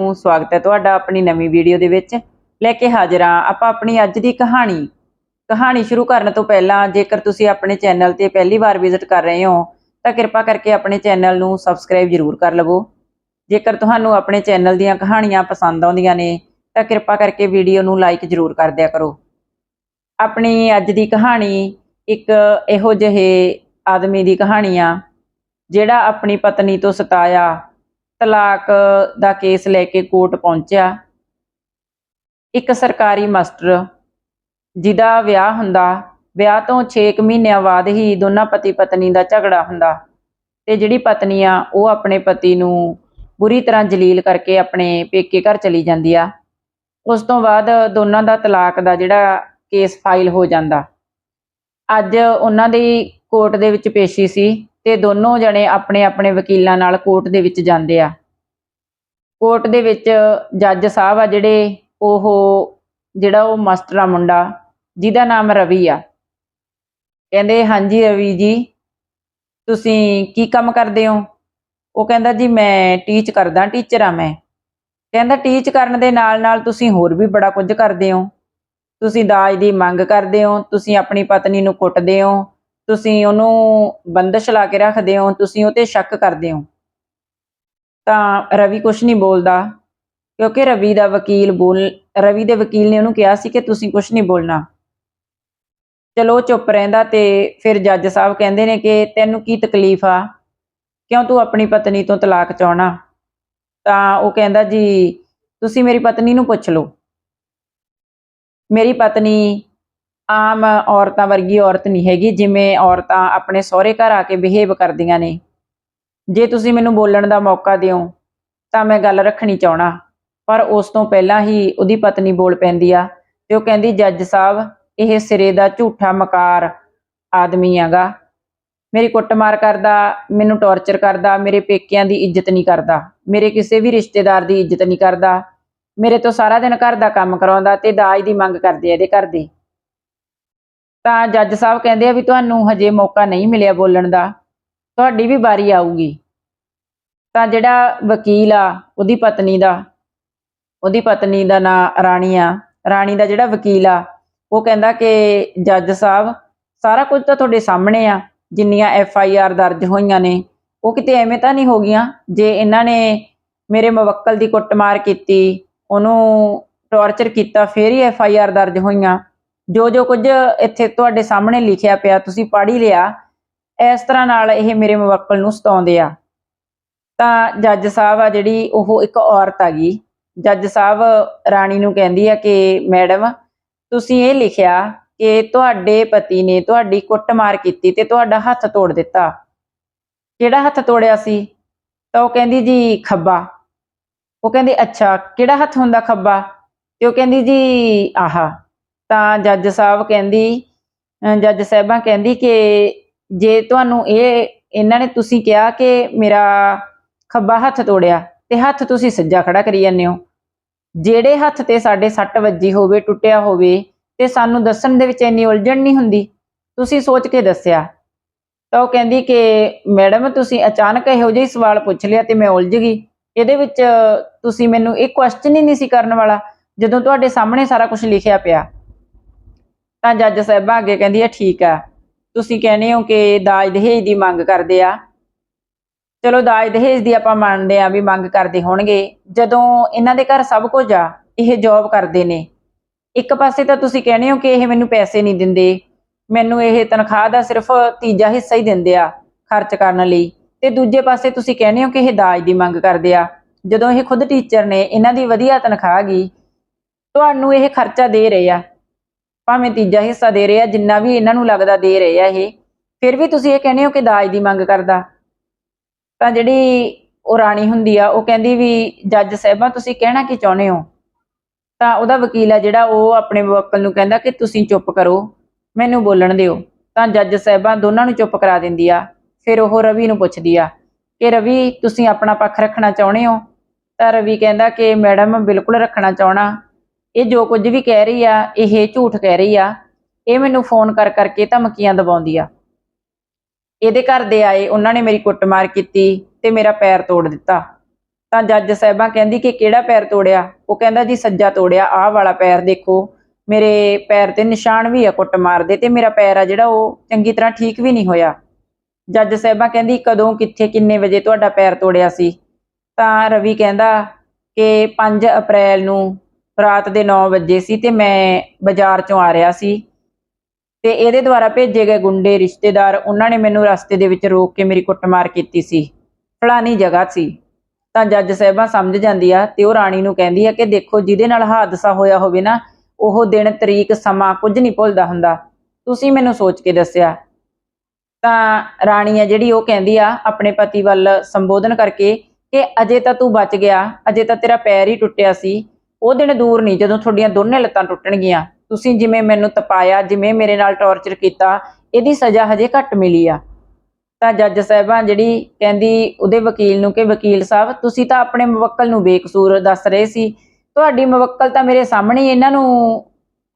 ਨੂੰ ਸਵਾਗਤ ਹੈ ਤੁਹਾਡਾ ਆਪਣੀ ਨਵੀਂ ਵੀਡੀਓ ਦੇ ਵਿੱਚ। ਲੈ ਕੇ ਹਾਜ਼ਰ ਹਾਂ ਆਪਾਂ ਆਪਣੀ ਅੱਜ ਦੀ ਕਹਾਣੀ। ਕਹਾਣੀ ਸ਼ੁਰੂ ਕਰਨ ਤੋਂ ਪਹਿਲਾਂ ਜੇਕਰ ਤੁਸੀਂ ਆਪਣੇ ਚੈਨਲ ਤੇ ਪਹਿਲੀ ਵਾਰ ਵਿਜ਼ਿਟ ਕਰ ਰਹੇ ਹੋ, ਤਾਂ ਕਿਰਪਾ ਕਰਕੇ ਆਪਣੇ ਚੈਨਲ ਨੂੰ ਸਬਸਕ੍ਰਾਈਬ ਜ਼ਰੂਰ ਕਰ ਲਵੋ। ਜੇਕਰ ਤੁਹਾਨੂੰ ਆਪਣੇ ਚੈਨਲ ਦੀਆਂ ਕਹਾਣੀਆਂ ਪਸੰਦ ਆਉਂਦੀਆਂ ਨੇ, ਤਾਂ ਕਿਰਪਾ ਕਰਕੇ ਵੀਡੀਓ ਨੂੰ ਲਾਈਕ ਜ਼ਰੂਰ ਕਰ ਦਿਆ ਕਰੋ। ਆਪਣੀ ਅੱਜ ਦੀ ਕਹਾਣੀ ਇੱਕ ਇਹੋ ਜਿਹੇ ਆਦਮੀ ਦੀ ਕਹਾਣੀ ਆ, ਜਿਹੜਾ ਆਪਣੀ ਪਤਨੀ ਤੋਂ ਸਤਾਇਆ ਤਲਾਕ ਦਾ ਕੇਸ ਲੈ ਕੇ ਕੋਰਟ ਪਹੁੰਚਿਆ। ਇੱਕ ਸਰਕਾਰੀ ਮਾਸਟਰ, ਜਿਹਦਾ ਵਿਆਹ ਹੁੰਦਾ, ਵਿਆਹ ਤੋਂ 6 ਮਹੀਨਿਆਂ ਬਾਅਦ ਹੀ ਦੋਨਾਂ ਪਤੀ ਪਤਨੀ ਦਾ ਝਗੜਾ ਹੁੰਦਾ ਤੇ ਜਿਹੜੀ ਪਤਨੀ ਆ ਉਹ ਆਪਣੇ ਪਤੀ ਨੂੰ ਬੁਰੀ ਤਰ੍ਹਾਂ ਜਲੀਲ ਕਰਕੇ ਆਪਣੇ ਪੇਕੇ ਘਰ ਚਲੀ ਜਾਂਦੀ ਆ। ਉਸ ਤੋਂ ਬਾਅਦ ਦੋਨਾਂ ਦਾ ਤਲਾਕ ਦਾ ਜਿਹੜਾ ਕੇਸ ਫਾਈਲ ਹੋ ਜਾਂਦਾ। ਅੱਜ ਉਹਨਾਂ ਦੀ ਕੋਰਟ ਦੇ ਵਿੱਚ ਪੇਸ਼ੀ ਸੀ। ਤੇ ਦੋਨੋਂ ਜਣੇ ਆਪਣੇ ਆਪਣੇ ਵਕੀਲਾਂ ਨਾਲ ਕੋਰਟ ਦੇ ਵਿੱਚ ਜਾਂਦੇ ਆ। ਕੋਰਟ ਦੇ ਵਿੱਚ ਜੱਜ ਸਾਹਿਬ ਆ ਜਿਹੜੇ, ਉਹ ਜਿਹੜਾ ਉਹ ਮਾਸਟਰ ਆ ਮੁੰਡਾ, ਜਿਹਦਾ ਨਾਮ ਰਵੀ ਆ। ਕਹਿੰਦੇ, ਹਾਂਜੀ ਰਵੀ ਜੀ, ਤੁਸੀਂ ਕੀ ਕੰਮ ਕਰਦੇ ਹੋ? ਉਹ ਕਹਿੰਦਾ, ਜੀ, ਮੈਂ ਟੀਚ ਕਰਦਾ ਟੀਚਰ ਆ ਮੈਂ। ਕਹਿੰਦਾ ਟੀਚ ਕਰਨ ਦੇ ਨਾਲ ਨਾਲ ਤੁਸੀਂ ਹੋਰ ਵੀ ਬੜਾ ਕੁਝ ਕਰਦੇ ਹੋ। ਤੁਸੀਂ ਦਾਜ ਦੀ ਮੰਗ ਕਰਦੇ ਹੋ, ਤੁਸੀਂ ਆਪਣੀ ਪਤਨੀ ਨੂੰ ਕੁੱਟਦੇ ਹੋ ਤੁਸੀਂ ਉਹਨੂੰ ਬੰਦਸ਼ ਲਾ ਕੇ ਰੱਖਦੇ ਹੋ, ਤੁਸੀਂ ਉਹ ਤੇ ਸ਼ੱਕ ਕਰਦੇ ਹੋ। ਤਾਂ ਰਵੀ ਕੁਝ ਨਹੀਂ ਬੋਲਦਾ, ਕਿਉਂਕਿ ਰਵੀ ਦਾ ਵਕੀਲ ਬੋਲ, ਰਵੀ ਦੇ ਵਕੀਲ ਨੇ ਉਹਨੂੰ ਕਿਹਾ ਸੀ ਕਿ ਤੁਸੀਂ ਕੁਝ ਨਹੀਂ ਬੋਲਣਾ। ਚਲੋ ਉਹ ਚੁੱਪ ਰਹਿੰਦਾ ਤੇ ਫਿਰ ਜੱਜ ਸਾਹਿਬ ਕਹਿੰਦੇ ਨੇ ਕਿ ਤੈਨੂੰ ਕੀ ਤਕਲੀਫ ਆ? ਕਿਉਂ ਤੂੰ ਆਪਣੀ ਪਤਨੀ ਤੋਂ ਤਲਾਕ ਚਾਹਣਾ ਤਾਂ ਉਹ ਕਹਿੰਦਾ ਜੀ, ਤੁਸੀਂ ਮੇਰੀ ਪਤਨੀ ਨੂੰ ਪੁੱਛ ਲਓ। ਮੇਰੀ ਪਤਨੀ ਆਮ ਔਰਤਾਂ ਵਰਗੀ ਔਰਤ ਨਹੀਂ ਹੈਗੀ, ਜਿਵੇਂ ਔਰਤਾਂ ਆਪਣੇ ਸਹੁਰੇ ਘਰ ਆ ਕੇ ਬਿਹੇਵ ਕਰਦੀਆਂ ਨੇ। ਜੇ ਤੁਸੀਂ ਮੈਨੂੰ ਬੋਲਣ ਦਾ ਮੌਕਾ ਦਿਓ, ਤਾਂ ਮੈਂ ਗੱਲ ਰੱਖਣੀ ਚਾਹਣਾ ਪਰ ਉਸ ਤੋਂ ਪਹਿਲਾਂ ਹੀ ਉਹਦੀ ਪਤਨੀ ਬੋਲ ਪੈਂਦੀ ਆ ਤੇ ਉਹ ਕਹਿੰਦੀ, ਜੱਜ ਸਾਹਿਬ, ਇਹ ਸਿਰੇ ਦਾ ਝੂਠਾ ਮਕਾਰ ਆਦਮੀ ਹੈਗਾ। ਮੇਰੀ ਕੁੱਟਮਾਰ ਕਰਦਾ, ਮੈਨੂੰ ਟੌਰਚਰ ਕਰਦਾ, ਮੇਰੇ ਪੇਕਿਆਂ ਦੀ ਇੱਜ਼ਤ ਨਹੀਂ ਕਰਦਾ, ਮੇਰੇ ਕਿਸੇ ਵੀ ਰਿਸ਼ਤੇਦਾਰ ਦੀ ਇੱਜ਼ਤ ਨਹੀਂ ਕਰਦਾ। ਮੇਰੇ ਤੋਂ ਸਾਰਾ ਦਿਨ ਘਰ ਦਾ ਕੰਮ ਕਰਾਉਂਦਾ ਤੇ ਦਾਜ ਦੀ ਮੰਗ ਕਰਦੇ ਆ ਇਹਦੇ ਘਰ ਦੇ। ਤਾਂ ਜੱਜ ਸਾਹਿਬ ਕਹਿੰਦੇ ਆ ਵੀ ਤੁਹਾਨੂੰ ਹਜੇ ਮੌਕਾ ਨਹੀਂ ਮਿਲਿਆ ਬੋਲਣ ਦਾ। ਤੁਹਾਡੀ ਵੀ ਵਾਰੀ ਆਊਗੀ। ਤਾਂ ਜਿਹੜਾ ਵਕੀਲ ਆ, ਉਹਦੀ ਪਤਨੀ ਦਾ, ਉਹਦੀ ਪਤਨੀ ਦਾ ਨਾਂ ਰਾਣੀ ਆ। ਰਾਣੀ ਦਾ ਜਿਹੜਾ ਵਕੀਲ ਆ, ਉਹ ਕਹਿੰਦਾ ਕਿ ਜੱਜ ਸਾਹਿਬ, ਸਾਰਾ ਕੁਝ ਤਾਂ ਤੁਹਾਡੇ ਸਾਹਮਣੇ ਆ, ਜਿੰਨੀਆਂ ਐਫ ਆਈ ਆਰ ਦਰਜ ਹੋਈਆਂ ਨੇ, ਉਹ ਕਿਤੇ ਐਵੇਂ ਤਾਂ ਨਹੀਂ ਹੋ ਗਈਆਂ? ਜੇ ਇਹਨਾਂ ਨੇ ਮੇਰੇ ਮੁਵੱਕਲ ਦੀ ਕੁੱਟਮਾਰ ਕੀਤੀ, ਉਹਨੂੰ ਟੌਰਚਰ ਕੀਤਾ, ਫੇਰ ਹੀ ਐਫ ਆਈ ਆਰ ਦਰਜ ਹੋਈਆਂ। ਜੋ ਜੋ ਕੁਝ ਇੱਥੇ ਤੁਹਾਡੇ ਸਾਹਮਣੇ ਲਿਖਿਆ ਪਿਆ, ਤੁਸੀਂ ਪੜ੍ਹ ਹੀ ਲਿਆ, ਇਸ ਤਰ੍ਹਾਂ ਨਾਲ ਇਹ ਮੇਰੇ ਮੁਵੱਕਲ ਨੂੰ ਸਤਾਉਂਦੇ ਆ। ਤਾਂ ਜੱਜ ਸਾਹਿਬ ਆ ਜਿਹੜੀ ਉਹ ਇੱਕ ਔਰਤ ਆ ਗਈ। ਜੱਜ ਸਾਹਿਬ ਰਾਣੀ ਨੂੰ ਕਹਿੰਦੀ ਆ ਕਿ, ਮੈਡਮ, ਤੁਸੀਂ ਇਹ ਲਿਖਿਆ ਕਿ ਤੁਹਾਡੇ ਪਤੀ ਨੇ ਤੁਹਾਡੀ ਕੁੱਟਮਾਰ ਕੀਤੀ ਤੇ ਤੁਹਾਡਾ ਹੱਥ ਤੋੜ ਦਿੱਤਾ। ਕਿਹੜਾ ਹੱਥ ਤੋੜਿਆ ਸੀ? ਤਾਂ ਉਹ ਕਹਿੰਦੀ ਜੀ, ਖੱਬਾ। ਉਹ ਕਹਿੰਦੀ, ਅੱਛਾ, ਕਿਹੜਾ ਹੱਥ ਹੁੰਦਾ ਖੱਬਾ? ਤੇ ਉਹ ਕਹਿੰਦੀ ਜੀ, ਆਹਾ। ਤਾਂ ਜੱਜ ਸਾਹਿਬ ਕਹਿੰਦੀ, ਅਹ ਜੱਜ ਸਾਹਿਬਾਂ ਕਹਿੰਦੀ ਕਿ ਜੇ ਤੁਹਾਨੂੰ ਇਹ, ਇਹਨਾਂ ਨੇ ਤੁਸੀਂ ਕਿਹਾ ਕਿ ਮੇਰਾ ਖੱਬਾ ਹੱਥ ਤੋੜਿਆ ਤੇ ਹੱਥ ਤੁਸੀਂ ਸੱਜਾ ਖੜਾ ਕਰੀ ਜਾਂਦੇ ਹੋ। ਜਿਹੜੇ ਹੱਥ ਤੇ ਸਾਡੇ ਸੱਟ ਵੱਜੀ ਹੋਵੇ, ਟੁੱਟਿਆ ਹੋਵੇ ਤੇ ਸਾਨੂੰ ਦੱਸਣ ਦੇ ਵਿੱਚ ਇੰਨੀ ਉਲਝਣ ਨਹੀਂ ਹੁੰਦੀ, ਤੁਸੀਂ ਸੋਚ ਕੇ ਦੱਸਿਆ। ਤਾਂ ਉਹ ਕਹਿੰਦੀ ਕਿ ਮੈਡਮ, ਤੁਸੀਂ ਅਚਾਨਕ ਇਹੋ ਜਿਹੀ ਸਵਾਲ ਪੁੱਛ ਲਿਆ ਤੇ ਮੈਂ ਉਲਝ ਗਈ। ਇਹਦੇ ਵਿੱਚ ਤੁਸੀਂ ਮੈਨੂੰ ਇਹ ਕੁਐਸਚਨ ਹੀ ਨਹੀਂ ਸੀ ਕਰਨ ਵਾਲਾ, ਜਦੋਂ ਤੁਹਾਡੇ ਸਾਹਮਣੇ ਸਾਰਾ ਕੁਝ ਲਿਖਿਆ ਪਿਆ। ਤਾਂ ਜੱਜ ਸਾਹਿਬਾਂ ਅੱਗੇ ਕਹਿੰਦੀ ਆ, ਠੀਕ ਆ। ਤੁਸੀਂ ਕਹਿੰਦੇ ਹੋ ਕਿ ਦਾਜ ਦਹੇਜ ਦੀ ਮੰਗ ਕਰਦੇ ਆ। ਚਲੋ ਦਾਜ ਦਹੇਜ ਦੀ ਆਪਾਂ ਮੰਨਦੇ ਆ ਵੀ ਮੰਗ ਕਰਦੇ ਹੋਣਗੇ। ਜਦੋਂ ਇਹਨਾਂ ਦੇ ਘਰ ਸਭ ਕੁਝ ਆ, ਇਹ ਜੌਬ ਕਰਦੇ ਨੇ। ਇੱਕ ਪਾਸੇ ਤਾਂ ਤੁਸੀਂ ਕਹਿੰਦੇ ਹੋ ਕਿ ਇਹ ਮੈਨੂੰ ਪੈਸੇ ਨਹੀਂ ਦਿੰਦੇ। ਮੈਨੂੰ ਇਹ ਤਨਖਾਹ ਦਾ ਸਿਰਫ ਤੀਜਾ ਹਿੱਸਾ ਹੀ ਦਿੰਦੇ ਆ ਖਰਚ ਕਰਨ ਲਈ। ਤੇ ਦੂਜੇ ਪਾਸੇ ਤੁਸੀਂ ਕਹਿੰਦੇ ਹੋ ਕਿ ਇਹ ਦਾਜ ਦੀ ਮੰਗ ਕਰਦੇ ਆ। ਜਦੋਂ ਇਹ ਖੁਦ ਟੀਚਰ ਨੇ ਇਹਨਾਂ ਦੀ ਵਧੀਆ ਤਨਖਾਹ ਗਈ, ਤੁਹਾਨੂੰ ਇਹ ਖਰਚਾ ਦੇ ਰਹੇ ਆ। ਭਾਵੇਂ ਤੀਜਾ ਹਿੱਸਾ ਦੇ ਰਹੇ ਆ, ਜਿੰਨਾ ਵੀ ਇਹਨਾਂ ਨੂੰ ਲੱਗਦਾ ਦੇ ਰਹੇ ਆ ਇਹ, ਫਿਰ ਵੀ ਤੁਸੀਂ ਇਹ ਕਹਿੰਦੇ ਹੋ ਕਿ ਦਾਜ ਦੀ ਮੰਗ ਕਰਦਾ। ਤਾਂ ਜਿਹੜੀ ਉਹ ਰਾਣੀ ਹੁੰਦੀ ਆ, ਉਹ ਕਹਿੰਦੀ ਵੀ ਜੱਜ ਸਾਹਿਬਾਂ, ਤੁਸੀਂ ਕਹਿਣਾ ਕੀ ਚਾਹੁੰਦੇ ਹੋ? ਤਾਂ ਉਹਦਾ ਵਕੀਲ ਆ ਜਿਹੜਾ, ਉਹ ਆਪਣੇ ਮੁਵੱਕਲ ਨੂੰ ਕਹਿੰਦਾ ਕਿ ਤੁਸੀਂ ਚੁੱਪ ਕਰੋ, ਮੈਨੂੰ ਬੋਲਣ ਦਿਓ। ਤਾਂ ਜੱਜ ਸਾਹਿਬਾਂ ਦੋਨਾਂ ਨੂੰ ਚੁੱਪ ਕਰਾ ਦਿੰਦੀ ਆ। ਫਿਰ ਉਹ ਰਵੀ ਨੂੰ ਪੁੱਛਦੀ ਆ ਕਿ, ਰਵੀ, ਤੁਸੀਂ ਆਪਣਾ ਪੱਖ ਰੱਖਣਾ ਚਾਹੁੰਦੇ ਹੋ? ਤਾਂ ਰਵੀ ਕਹਿੰਦਾ ਕਿ, ਮੈਡਮ ਬਿਲਕੁਲ ਰੱਖਣਾ ਚਾਹਣਾ ਇਹ ਜੋ ਕੁਝ ਵੀ ਕਹਿ ਰਹੀ ਆ, ਇਹ ਝੂਠ ਕਹਿ ਰਹੀ ਆ, ਇਹ ਮੈਨੂੰ ਫੋਨ ਕਰ ਕਰਕੇ ਧਮਕੀਆਂ ਦਬਾਉਂਦੀ ਆ। ਇਹਦੇ ਘਰ ਦੇ ਆਏ, ਉਹਨਾਂ ਨੇ ਮੇਰੀ ਕੁੱਟਮਾਰ ਕੀਤੀ ਤੇ ਮੇਰਾ ਪੈਰ ਤੋੜ ਦਿੱਤਾ। ਤਾਂ ਜੱਜ ਸਾਹਿਬਾਂ ਕਹਿੰਦੀ ਕਿ ਕਿਹੜਾ ਪੈਰ ਤੋੜਿਆ? ਉਹ ਕਹਿੰਦਾ, ਜੀ ਸੱਜਾ ਤੋੜਿਆ, ਆਹ ਵਾਲਾ ਪੈਰ ਦੇਖੋ। ਮੇਰੇ ਪੈਰ ਤੇ ਨਿਸ਼ਾਨ ਵੀ ਆ ਕੁੱਟ ਮਾਰਦੇ ਤੇ ਮੇਰਾ ਪੈਰ ਆ ਜਿਹੜਾ, ਉਹ ਚੰਗੀ ਤਰ੍ਹਾਂ ਠੀਕ ਵੀ ਨਹੀਂ ਹੋਇਆ। ਜੱਜ ਸਾਹਿਬਾਂ ਕਹਿੰਦੀ, ਕਦੋਂ, ਕਿੱਥੇ, ਕਿੰਨੇ ਵਜੇ ਤੁਹਾਡਾ ਪੈਰ ਤੋੜਿਆ ਸੀ? ਤਾਂ ਰਵੀ ਕਹਿੰਦਾ ਕਿ 5 ਅਪ੍ਰੈਲ ਨੂੰ ਰਾਤ ਦੇ 9 ਵਜੇ ਸੀ ਤੇ ਮੈਂ ਬਾਜ਼ਾਰ ਚੋਂ ਆ ਰਿਹਾ ਸੀ। ਤੇ ਇਹਦੇ ਦੁਆਰਾ ਭੇਜੇ ਗਏ ਗੁੰਡੇ, ਰਿਸ਼ਤੇਦਾਰ, ਉਹਨਾਂ ਨੇ ਮੈਨੂੰ ਰਸਤੇ ਦੇ ਵਿੱਚ ਰੋਕ ਕੇ ਮੇਰੀ ਕੁੱਟਮਾਰ ਕੀਤੀ ਸੀ। ਫਲਾਨੀ ਜਗ੍ਹਾ ਸੀ। ਤਾਂ ਜੱਜ ਸਾਹਿਬਾਂ ਸਮਝ ਜਾਂਦੀ ਆ ਤੇ ਉਹ ਰਾਣੀ ਨੂੰ ਕਹਿੰਦੀ ਆ ਕਿ ਦੇਖੋ ਜਿਹਦੇ ਨਾਲ ਹਾਦਸਾ ਹੋਇਆ ਹੋਵੇ ਨਾ, ਉਹ ਦਿਨ, ਤਰੀਕ, ਸਮਾਂ ਕੁਝ ਨਹੀਂ ਭੁੱਲਦਾ ਹੁੰਦਾ। ਤੁਸੀਂ ਮੈਨੂੰ ਸੋਚ ਕੇ ਦੱਸਿਆ। ਤਾਂ ਰਾਣੀ ਆ ਜਿਹੜੀ ਉਹ ਕਹਿੰਦੀ ਆ ਆਪਣੇ ਪਤੀ ਵੱਲ ਸੰਬੋਧਨ ਕਰਕੇ ਕਿ ਅਜੇ ਤਾਂ ਤੂੰ ਬਚ ਗਿਆ, ਅਜੇ ਤਾਂ ਤੇਰਾ ਪੈਰ ਹੀ ਟੁੱਟਿਆ ਸੀ ਉਹ ਦਿਨ ਦੂਰ ਨਹੀਂ, ਜਦੋਂ ਤੁਹਾਡੀਆਂ ਦੋਨੇ ਲੱਤਾਂ ਟੁੱਟਣਗੀਆਂ। ਤੁਸੀਂ ਜਿਵੇਂ ਮੈਨੂੰ ਤਪਾਇਆ, ਜਿਵੇਂ ਮੇਰੇ ਨਾਲ ਟੌਰਚਰ ਕੀਤਾ, ਇਹਦੀ ਸਜ਼ਾ ਹਜੇ ਘੱਟ ਮਿਲੀ ਆ। ਤਾਂ ਜੱਜ ਸਾਹਿਬਾਂ ਜਿਹੜੀ ਕਹਿੰਦੀ ਉਹਦੇ ਵਕੀਲ ਨੂੰ ਕਿ ਵਕੀਲ ਸਾਹਿਬ, ਤੁਸੀਂ ਤਾਂ ਆਪਣੇ ਮੁਵੱਕਲ ਨੂੰ ਬੇਕਸੂਰ ਦੱਸ ਰਹੇ ਸੀ। ਤੁਹਾਡੀ ਮੁਵੱਕਲ ਤਾਂ ਮੇਰੇ ਸਾਹਮਣੇ ਇਹਨਾਂ ਨੂੰ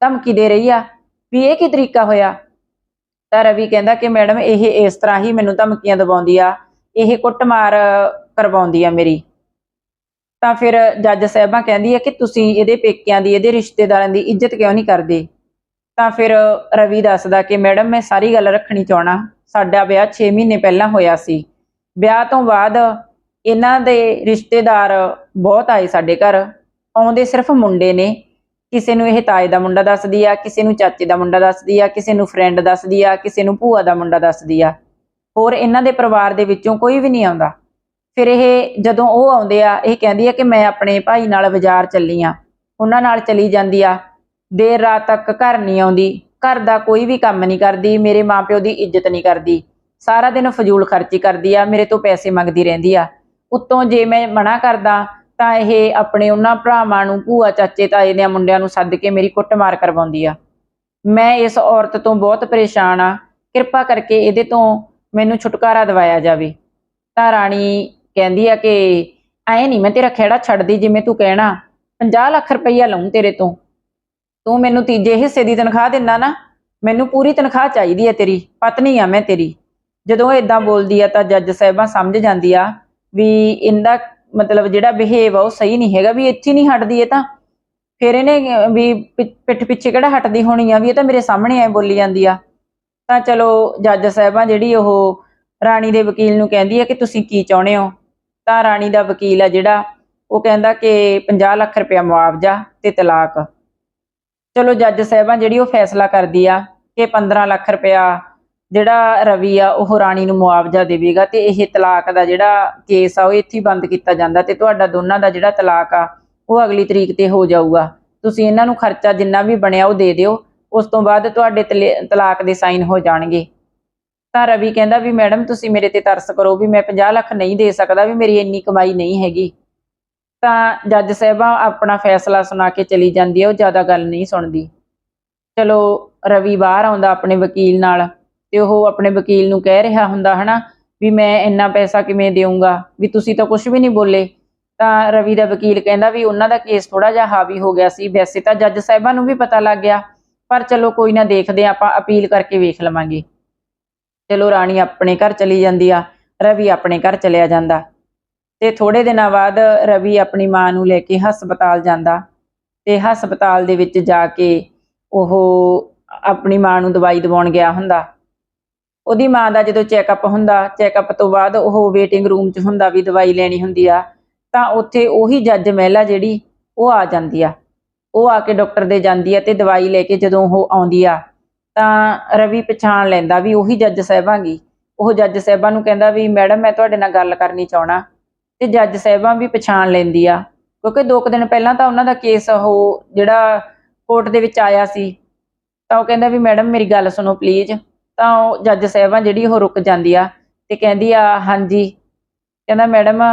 ਧਮਕੀ ਦੇ ਰਹੀ ਆ। ਵੀ ਇਹ ਕੀ ਤਰੀਕਾ ਹੋਇਆ? ਤਾਂ ਰਵੀ ਕਹਿੰਦਾ ਕਿ ਮੈਡਮ, ਇਹ ਇਸ ਤਰ੍ਹਾਂ ਹੀ ਮੈਨੂੰ ਧਮਕੀਆਂ ਦਵਾਉਂਦੀ ਆ। ਇਹ ਕੁੱਟਮਾਰ ਕਰਵਾਉਂਦੀ ਆ ਮੇਰੀ। ਤਾਂ ਫਿਰ ਜੱਜ ਸਾਹਿਬਾਂ ਕਹਿੰਦੀ ਹੈ ਕਿ ਤੁਸੀਂ ਇਹਦੇ ਪੇਕਿਆਂ ਦੀ, ਇਹਦੇ ਰਿਸ਼ਤੇਦਾਰਾਂ ਦੀ ਇੱਜ਼ਤ ਕਿਉਂ ਨਹੀਂ ਕਰਦੇ? ਤਾਂ ਫਿਰ ਰਵੀ ਦੱਸਦਾ ਕਿ ਮੈਡਮ, ਮੈਂ ਸਾਰੀ ਗੱਲ ਰੱਖਣੀ ਚਾਹਣਾ ਸਾਡਾ ਵਿਆਹ 6 ਮਹੀਨੇ ਪਹਿਲਾਂ ਹੋਇਆ ਸੀ। ਵਿਆਹ ਤੋਂ ਬਾਅਦ ਇਹਨਾਂ ਦੇ ਰਿਸ਼ਤੇਦਾਰ ਬਹੁਤ ਆਏ ਸਾਡੇ ਘਰ। ਆਉਂਦੇ ਸਿਰਫ ਮੁੰਡੇ ਨੇ। ਕਿਸੇ ਨੂੰ ਇਹ ਤਾਏ ਦਾ ਮੁੰਡਾ ਦੱਸਦੀ ਆ, ਕਿਸੇ ਨੂੰ ਚਾਚੇ ਦਾ ਮੁੰਡਾ ਦੱਸਦੀ ਆ, ਕਿਸੇ ਨੂੰ ਫਰੈਂਡ ਦੱਸਦੀ ਆ, ਕਿਸੇ ਨੂੰ ਭੂਆ ਦਾ ਮੁੰਡਾ ਦੱਸਦੀ ਆ। ਹੋਰ ਇਹਨਾਂ ਦੇ ਪਰਿਵਾਰ ਦੇ ਵਿੱਚੋਂ ਕੋਈ ਵੀ ਨਹੀਂ ਆਉਂਦਾ। ਫਿਰ ਇਹ ਜਦੋਂ ਉਹ ਆਉਂਦੇ ਆ, ਇਹ ਕਹਿੰਦੀ ਆ ਕਿ ਮੈਂ ਆਪਣੇ ਭਾਈ ਨਾਲ ਬਾਜ਼ਾਰ ਚੱਲੀ ਆ। ਉਹਨਾਂ ਨਾਲ ਚਲੀ ਜਾਂਦੀ ਆ। ਦੇਰ ਰਾਤ ਤੱਕ ਘਰ ਨਹੀਂ ਆਉਂਦੀ। ਘਰ ਦਾ ਕੋਈ ਵੀ ਕੰਮ ਨਹੀਂ ਕਰਦੀ। ਮੇਰੇ ਮਾਪਿਓ ਦੀ ਇੱਜ਼ਤ ਨਹੀਂ ਕਰਦੀ। ਸਾਰਾ ਦਿਨ ਫਜ਼ੂਲ ਖਰਚੀ ਕਰਦੀ ਆ। ਮੇਰੇ ਤੋਂ ਪੈਸੇ ਮੰਗਦੀ ਰਹਿੰਦੀ ਆ। ਉੱਤੋਂ ਜੇ ਮੈਂ ਮਨਾ ਕਰਦਾ, ਤਾਂ ਇਹ ਆਪਣੇ ਉਹਨਾਂ ਭਰਾਵਾਂ ਨੂੰ, ਭੂਆ, ਚਾਚੇ, ਤਾਏ ਦੇ ਮੁੰਡਿਆਂ ਨੂੰ ਸੱਦ ਕੇ ਮੇਰੀ ਕੁੱਟਮਾਰ ਕਰਵਾਉਂਦੀ ਆ। ਮੈਂ ਇਸ ਔਰਤ ਤੋਂ ਬਹੁਤ ਪਰੇਸ਼ਾਨ ਆ। ਕਿਰਪਾ ਕਰਕੇ ਇਹਦੇ ਤੋਂ ਮੈਨੂੰ ਛੁਟਕਾਰਾ ਦਿਵਾਇਆ ਜਾਵੇ। ਤਾਂ ਰਾਣੀ ਕਹਿੰਦੀ ਆ ਕਿ ਐ ਨਹੀਂ ਮੈਂ ਤੇਰਾ ਖੇੜਾ ਛੱਡਦੀ ਜਿਵੇਂ ਤੂੰ ਕਹਿਣਾ। 50 ਲੱਖ ਰੁਪਈਆ ਲਊਂ ਤੇਰੇ ਤੋਂ। ਤੂੰ ਮੈਨੂੰ ਤੀਜੇ ਹਿੱਸੇ ਦੀ ਤਨਖਾਹ ਦਿੰਦਾ ਨਾ, ਮੈਨੂੰ ਪੂਰੀ ਤਨਖਾਹ ਚਾਹੀਦੀ ਹੈ ਤੇਰੀ, ਪਤਨੀ ਆ ਮੈਂ ਤੇਰੀ। ਜਦੋਂ ਇਹ ਇਦਾਂ ਬੋਲਦੀ ਆ ਤਾਂ ਜੱਜ ਸਾਹਿਬਾਂ ਸਮਝ ਜਾਂਦੀ ਆ ਵੀ ਇਹਦਾ ਮਤਲਬ ਜਿਹੜਾ ਬਿਹੇਵ ਆ ਉਹ ਸਹੀ ਨਹੀਂ ਹੈਗਾ, ਵੀ ਇੱਥੇ ਨਹੀਂ ਹਟਦੀ ਇਹ ਤਾਂ। ਫਿਰ ਇਹਨੇ ਵੀ ਪਿੱਠ ਪਿੱਛੇ ਕਿਹੜਾ ਹਟਦੀ ਹੋਣੀ ਆ, ਵੀ ਇਹ ਤਾਂ ਮੇਰੇ ਸਾਹਮਣੇ ਐ ਬੋਲੀ ਜਾਂਦੀ ਆ। ਤਾਂ ਚਲੋ ਜੱਜ ਸਾਹਿਬਾਂ ਜਿਹੜੀ ਉਹ ਰਾਣੀ ਦੇ ਵਕੀਲ ਨੂੰ ਕਹਿੰਦੀ ਆ ਕਿ ਤੁਸੀਂ ਕੀ ਚਾਹੁੰਦੇ ਹੋ? ਤਾਂ ਰਾਣੀ ਦਾ ਵਕੀਲ ਆ ਜਿਹੜਾ, ਉਹ ਕਹਿੰਦਾ ਕਿ 50 ਲੱਖ ਰੁਪਇਆ ਮੁਆਵਜ਼ਾ ਤੇ ਤਲਾਕ। ਚਲੋ ਜੱਜ ਸਾਹਿਬਾਂ ਜਿਹੜੀ ਉਹ ਫੈਸਲਾ ਕਰਦੀ ਆ ਕਿ 15 ਲੱਖ ਰੁਪਇਆ ਜਿਹੜਾ ਰਵੀ ਆ, ਉਹ ਰਾਣੀ ਨੂੰ ਮੁਆਵਜ਼ਾ ਦੇਵੇਗਾ ਤੇ ਇਹ ਤਲਾਕ ਦਾ ਜਿਹੜਾ ਕੇਸ ਆ, ਉਹ ਇੱਥੇ ਬੰਦ ਕੀਤਾ ਜਾਂਦਾ ਤੇ ਤੁਹਾਡਾ ਦੋਨਾਂ ਦਾ ਜਿਹੜਾ ਤਲਾਕ ਆ, ਉਹ ਅਗਲੀ ਤਰੀਕ ਤੇ ਹੋ ਜਾਊਗਾ। ਤੁਸੀਂ ਇਹਨਾਂ ਨੂੰ ਖਰਚਾ ਜਿੰਨਾ ਵੀ ਬਣਿਆ, ਉਹ ਦੇ ਦਿਓ। ਉਸ ਤੋਂ ਬਾਅਦ ਤੁਹਾਡੇ ਤਲੇ- ਤਲਾਕ ਦੇ ਸਾਈਨ ਹੋ ਜਾਣਗੇ। ਤਾਂ ਰਵੀ ਕਹਿੰਦਾ ਵੀ ਮੈਡਮ ਤੁਸੀਂ ਮੇਰੇ ਤੇ ਤਰਸ ਕਰੋ ਵੀ ਮੈਂ 50 ਲੱਖ ਨਹੀਂ ਦੇ ਸਕਦਾ ਵੀ ਮੇਰੀ ਇੰਨੀ ਕਮਾਈ ਨਹੀਂ ਹੈਗੀ। ਤਾਂ ਜੱਜ ਸਾਹਿਬਾਂ ਆਪਣਾ ਫੈਸਲਾ ਸੁਣਾ ਕੇ ਚਲੀ ਜਾਂਦੀ ਹੈ ਉਹ ਜ਼ਿਆਦਾ ਗੱਲ ਨਹੀਂ ਸੁਣਦੀ। ਚਲੋ ਰਵੀ ਬਾਹਰ ਆਉਂਦਾ ਆਪਣੇ ਵਕੀਲ ਨਾਲ ਤੇ ਉਹ ਆਪਣੇ ਵਕੀਲ ਨੂੰ ਕਹਿ ਰਿਹਾ ਹੁੰਦਾ ਹਨਾ ਵੀ ਮੈਂ ਇੰਨਾ ਪੈਸਾ ਕਿਵੇਂ ਦੇਵਾਂਗਾ ਵੀ ਤੁਸੀਂ ਤਾਂ ਕੁਝ ਵੀ ਨਹੀਂ ਬੋਲੇ। ਤਾਂ ਰਵੀ ਦਾ ਵਕੀਲ ਕਹਿੰਦਾ ਵੀ ਉਹਨਾਂ ਦਾ ਕੇਸ ਥੋੜਾ ਜਿਹਾ ਹਾਵੀ ਹੋ ਗਿਆ ਸੀ। ਵੈਸੇ ਤਾਂ ਜੱਜ ਸਾਹਿਬਾਂ ਨੂੰ ਵੀ ਪਤਾ ਲੱਗ ਗਿਆ, ਪਰ ਚਲੋ ਕੋਈ ਨਾ ਦੇਖਦੇ ਆਪਾਂ ਅਪੀਲ ਕਰਕੇ ਵੇਖ ਲਵਾਂਗੇ। ਚਲੋ ਰਾਣੀ ਆਪਣੇ ਘਰ ਚਲੀ ਜਾਂਦੀ ਆ, ਰਵੀ ਆਪਣੇ ਘਰ ਚਲਿਆ ਜਾਂਦਾ। ਤੇ ਥੋੜੇ ਦਿਨਾਂ ਬਾਅਦ ਰਵੀ ਆਪਣੀ ਮਾਂ ਨੂੰ ਲੈ ਕੇ ਹਸਪਤਾਲ ਜਾਂਦਾ ਤੇ ਹਸਪਤਾਲ ਦੇ ਵਿੱਚ ਜਾ ਕੇ ਉਹ ਆਪਣੀ ਮਾਂ ਨੂੰ ਦਵਾਈ ਦਿਵਾਉਣ ਗਿਆ ਹੁੰਦਾ। ਉਹਦੀ ਮਾਂ ਦਾ ਜਦੋਂ ਚੈੱਕਅਪ ਹੁੰਦਾ, ਚੈੱਕਅਪ ਤੋਂ ਬਾਅਦ ਉਹ ਵੇਟਿੰਗ ਰੂਮ 'ਚ ਹੁੰਦਾ ਵੀ ਦਵਾਈ ਲੈਣੀ ਹੁੰਦੀ ਆ, ਤਾਂ ਉੱਥੇ ਉਹੀ ਜੱਜ ਮਹਿਲਾ ਜਿਹੜੀ ਉਹ ਆ ਜਾਂਦੀ ਆ। ਉਹ ਆ ਕੇ ਡਾਕਟਰ ਦੇ ਜਾਂਦੀ ਆ ਤੇ ਦਵਾਈ ਲੈ ਕੇ ਜਦੋਂ ਉਹ ਆਉਂਦੀ ਆ ਤਾਂ ਰਵੀ ਪਛਾਣ ਲੈਂਦਾ ਵੀ ਉਹੀ ਜੱਜ ਸਾਹਿਬਾਂ ਗੀ ਉਹ ਜੱਜ ਸਾਹਿਬਾਂ ਨੂੰ ਕਹਿੰਦਾ ਵੀ, ਮੈਡਮ, ਮੈਂ ਤੁਹਾਡੇ ਨਾਲ ਗੱਲ ਕਰਨੀ ਚਾਹਣਾ ਤੇ ਜੱਜ ਸਾਹਿਬਾਂ ਵੀ ਪਛਾਣ ਲੈਂਦੀ ਆ। ਕਿਉਂਕਿ ਦੋ ਕੁ ਦਿਨ ਪਹਿਲਾਂ ਤਾਂ ਉਹਨਾਂ ਦਾ ਕੇਸ ਉਹ ਜਿਹੜਾ ਕੋਰਟ ਦੇ ਵਿੱਚ ਆਇਆ ਸੀ, ਤਾਂ ਉਹ ਕਹਿੰਦਾ ਵੀ, ਮੈਡਮ, ਮੇਰੀ ਗੱਲ ਸੁਣੋ ਪਲੀਜ਼। ਤਾਂ ਉਹ ਜੱਜ ਸਾਹਿਬਾਂ ਜਿਹੜੀ ਉਹ ਰੁਕ ਜਾਂਦੀ ਆ ਤੇ ਕਹਿੰਦੀ ਆ, ਹਾਂਜੀ। ਕਹਿੰਦਾ, ਮੈਡਮ,